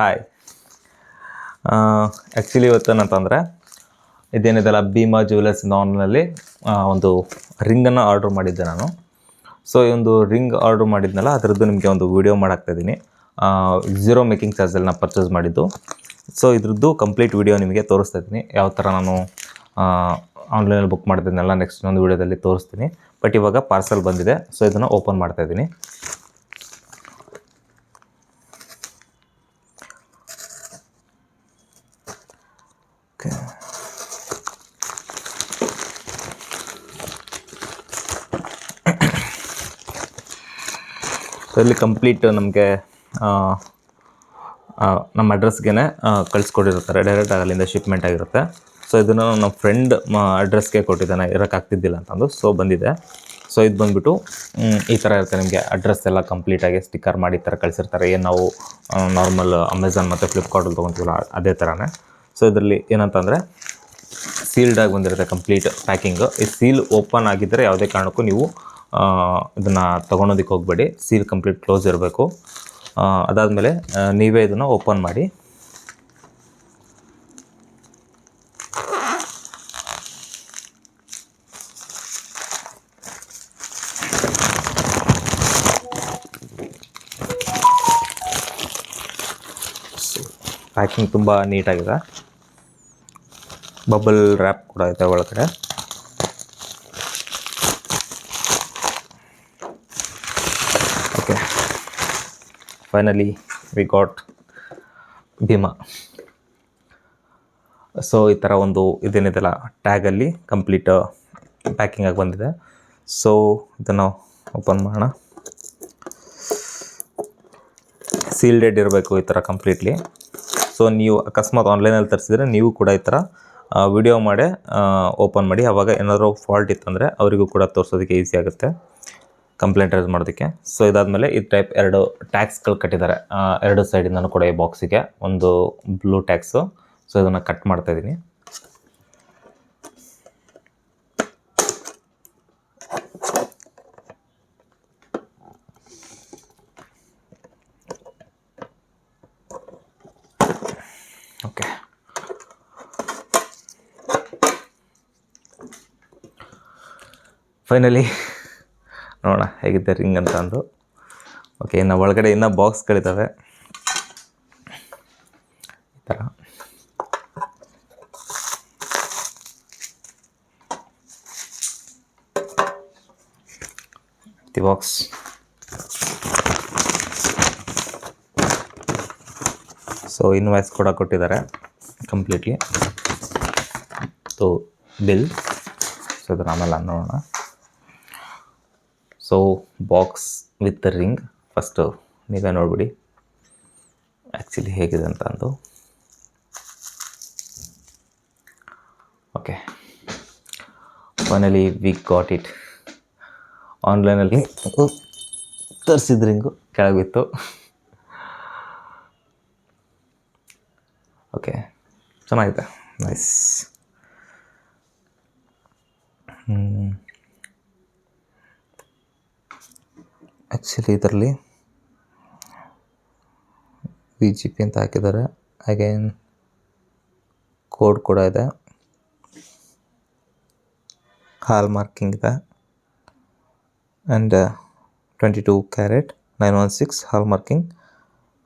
Hi actually ಇವತ್ತು ಏನಂತಂದರೆ, ಇದೇನಿದೆಲ್ಲ Bhima jewellers ಆನ್ಲೈನಲ್ಲಿ ಒಂದು ರಿಂಗನ್ನು ಆರ್ಡ್ರ್ ಮಾಡಿದ್ದೆ ನಾನು. ಸೊ ಈ ಒಂದು ರಿಂಗ್ ಆರ್ಡ್ರ್ ಮಾಡಿದ್ನಲ್ಲ, ಅದರದ್ದು ನಿಮಗೆ ಒಂದು ವಿಡಿಯೋ ಮಾಡಾಕ್ತಾಯಿದ್ದೀನಿ ಝೀರೋ ಮೇಕಿಂಗ್ ಚಾರ್ಜಲ್ಲಿ ನಾನು ಪರ್ಚೇಸ್ ಮಾಡಿದ್ದು. ಸೊ ಇದ್ರದ್ದು ಕಂಪ್ಲೀಟ್ ವೀಡಿಯೋ ನಿಮಗೆ ತೋರಿಸ್ತಾ ಇದ್ದೀನಿ. ಯಾವ ಥರ ನಾನು ಆನ್ಲೈನಲ್ಲಿ ಬುಕ್ ಮಾಡಿದ್ದನ್ನೆಲ್ಲ ನೆಕ್ಸ್ಟ್ ಇನ್ನೊಂದು ವಿಡಿಯೋದಲ್ಲಿ ತೋರಿಸ್ತೀನಿ. ಬಟ್ ಇವಾಗ ಪಾರ್ಸಲ್ ಬಂದಿದೆ ಸೊ ಇದನ್ನು ಓಪನ್ ಮಾಡ್ತಾ ಇಲ್ಲಿ ಕಂಪ್ಲೀಟ್ ನಮಗೆ ನಮ್ಮ ಅಡ್ರೆಸ್ಗೆ ಕಳಿಸ್ಕೊಟ್ಟಿರ್ತಾರೆ. ಡೈರೆಕ್ಟ್ ಅಲ್ಲಿಂದ ಶಿಪ್ಮೆಂಟ್ ಆಗಿರುತ್ತೆ. ಸೊ ಇದನ್ನು ನಮ್ಮ ಫ್ರೆಂಡ್ ಅಡ್ರೆಸ್ಗೆ ಕೊಟ್ಟಿದ್ದಾನೆ. ಇರೋಕ್ಕಾಗ್ತಿದ್ದಿಲ್ಲ ಅಂತಂದು. ಸೊ ಬಂದಿದೆ. ಸೊ ಇದು ಬಂದುಬಿಟ್ಟು ಈ ಥರ ಇರುತ್ತೆ ನಿಮಗೆ ಅಡ್ರೆಸ್ ಎಲ್ಲ ಕಂಪ್ಲೀಟಾಗಿ ಸ್ಟಿಕ್ಕರ್ ಮಾಡಿ ಈ ಥರ ಕಳಿಸಿರ್ತಾರೆ. ಏನು ನಾವು ನಾರ್ಮಲ್ ಅಮೆಝಾನ್ ಮತ್ತು ಫ್ಲಿಪ್ಕಾರ್ಟಲ್ಲಿ ತೊಗೊತೀವಲ್ಲ, ಅದೇ ಥರನೇ ಸೊ ಇದರಲ್ಲಿ ಏನಂತಂದರೆ ಸೀಲ್ಡಾಗಿ ಬಂದಿರುತ್ತೆ ಕಂಪ್ಲೀಟ್ ಪ್ಯಾಕಿಂಗು ಈ ಸೀಲ್ ಓಪನ್ ಆಗಿದ್ದರೆ ಯಾವುದೇ ಕಾರಣಕ್ಕೂ ನೀವು ಇದನ್ನು ತೊಗೊಳೋದಕ್ಕೆ ಹೋಗಬೇಡಿ. ಸೀಲ್ ಕಂಪ್ಲೀಟ್ ಕ್ಲೋಸ್ ಇರಬೇಕು. ಅದಾದಮೇಲೆ ನೀವೇ ಇದನ್ನು ಓಪನ್ ಮಾಡಿ. ಪ್ಯಾಕಿಂಗ್ ತುಂಬ ನೀಟಾಗಿದೆ ಬಬಲ್ ರ್ಯಾಪ್ ಕೂಡ ಇದೆ ಒಳಗಡೆ. Finally we got Bhima so ಈ ಥರ ಒಂದು ಇದೇನಿದೆಲ್ಲ ಟ್ಯಾಗಲ್ಲಿ ಕಂಪ್ಲೀಟ್ ಪ್ಯಾಕಿಂಗ್ ಆಗಿ ಬಂದಿದೆ. ಸೊ ಇದನ್ನು ಓಪನ್ ಮಾಡೋಣ. ಸೀಲ್ಡೆಡ್ ಇರಬೇಕು ಈ ಥರ ಕಂಪ್ಲೀಟ್ಲಿ ಸೊ ನೀವು ಅಕಸ್ಮಾತ್ ಆನ್ಲೈನಲ್ಲಿ ತರಿಸಿದರೆ ನೀವು ಕೂಡ ಈ ಥರ ವಿಡಿಯೋ ಮಾಡೇ ಓಪನ್ ಮಾಡಿ. ಆವಾಗ ಏನಾದರೂ ಫಾಲ್ಟ್ ಇತ್ತಂದರೆ ಅವರಿಗೂ ಕೂಡ ತೋರಿಸೋದಕ್ಕೆ ಈಸಿ ಆಗುತ್ತೆ. ಕಂಪ್ಲೇಂಟ್ ರೈಸ್ ಮಾಡೋದಕ್ಕೆ. ಸೊ ಇದಾದಮೇಲೆ ಈ ಟೈಪ್ ಎರಡು ಟ್ಯಾಕ್ಸ್ಗಳು ಕಟ್ಟಿದ್ದಾರೆ ಎರಡು ಸೈಡಿಂದನೂ ಕೂಡ ಈ ಬಾಕ್ಸಿಗೆ ಒಂದು ಬ್ಲೂ ಟ್ಯಾಕ್ಸು ಸೊ ಇದನ್ನು ಕಟ್ ಮಾಡ್ತಾ ಇದ್ದೀನಿ ಓಕೆ ಫೈನಲಿ ನೋಡೋಣ ಹೇಗಿದೆ ರಿಂಗ್ ಅಂತ ಅಂದು. ಓಕೆ ಇನ್ನು ಒಳಗಡೆ ಇನ್ನೂ ಬಾಕ್ಸ್ಗಳಿದ್ದಾವೆ ಈ ಥರ ದಿ ಬಾಕ್ಸ್ ಸೊ ಇನ್ವಾಯ್ಸ್ ಕೂಡ ಕೊಟ್ಟಿದ್ದಾರೆ ಕಂಪ್ಲೀಟ್ಲಿ ಸೊ ಬಿಲ್ ಸೊ ಅದರ ಆಮೇಲೆ ನೋಡೋಣ. So box with ring first ನೀವೇ ನೋಡ್ಬಿಡಿ. ಆ್ಯಕ್ಚುಲಿ ಹೇಗಿದೆ ಅಂತ ಅಂದು. Okay finally we got it ಆನ್ಲೈನಲ್ಲಿ ತರಿಸಿದ ರಿಂಗು ಕೆಳಗಿತ್ತು. ಓಕೆ ಚೆನ್ನಾಗಿದೆ. ನೈಸ್ ಆ್ಯಕ್ಚುಲಿ ಇದರಲ್ಲಿ ವಿ ಜಿ ಪಿ ಅಂತ ಹಾಕಿದ್ದಾರೆ. ಅಗೇನ್ ಕೋಡ್ ಕೂಡ ಇದೆ. ಹಾಲ್ ಮಾರ್ಕಿಂಗ್ ಇದೆ. And twenty two carat nine one six hall marking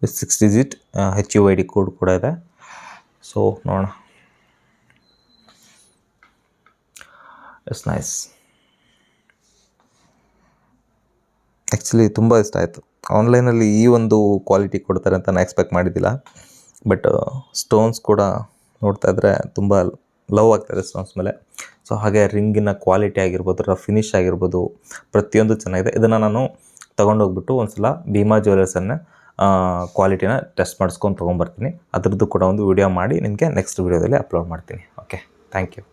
with six digit H U I D code ಕೂಡ ಇದೆ. ಸೊ ನೋಡೋಣ. ಇಟ್ಸ್ ನೈಸ್ ಆ್ಯಕ್ಚುಲಿ ತುಂಬ ಇಷ್ಟ ಆಯಿತು. ಆನ್ಲೈನಲ್ಲಿ ಈ ಒಂದು ಕ್ವಾಲಿಟಿ ಕೊಡ್ತಾರೆ ಅಂತ ನಾನು ಎಕ್ಸ್ಪೆಕ್ಟ್ ಮಾಡಿದ್ದಿಲ್ಲ ಬಟ್ ಸ್ಟೋನ್ಸ್ ಕೂಡ ನೋಡ್ತಾ ಇದ್ದರೆ ತುಂಬ ಲವ್ ಆಗ್ತಾಯಿದೆ ಸ್ಟೋನ್ಸ್ ಮೇಲೆ. ಸೊ ಹಾಗೆ ರಿಂಗಿನ ಕ್ವಾಲಿಟಿ ಆಗಿರ್ಬೋದು ಅದರ ಫಿನಿಶ್ ಆಗಿರ್ಬೋದು, ಪ್ರತಿಯೊಂದು ಚೆನ್ನಾಗಿದೆ. ಇದನ್ನು ನಾನು ತೊಗೊಂಡೋಗ್ಬಿಟ್ಟು ಒಂದು ಸಲ ಭೀಮಾ ಜ್ಯುವೆಲರ್ಸನ್ನೇ ಕ್ವಾಲಿಟಿನ ಟೆಸ್ಟ್ ಮಾಡಿಸ್ಕೊಂಡು ತೊಗೊಂಬರ್ತೀನಿ. ಅದರದ್ದು ಕೂಡ ಒಂದು ವಿಡಿಯೋ ಮಾಡಿ ನಿಮಗೆ ನೆಕ್ಸ್ಟ್ ವಿಡಿಯೋದಲ್ಲಿ ಅಪ್ಲೋಡ್ ಮಾಡ್ತೀನಿ. Okay thank you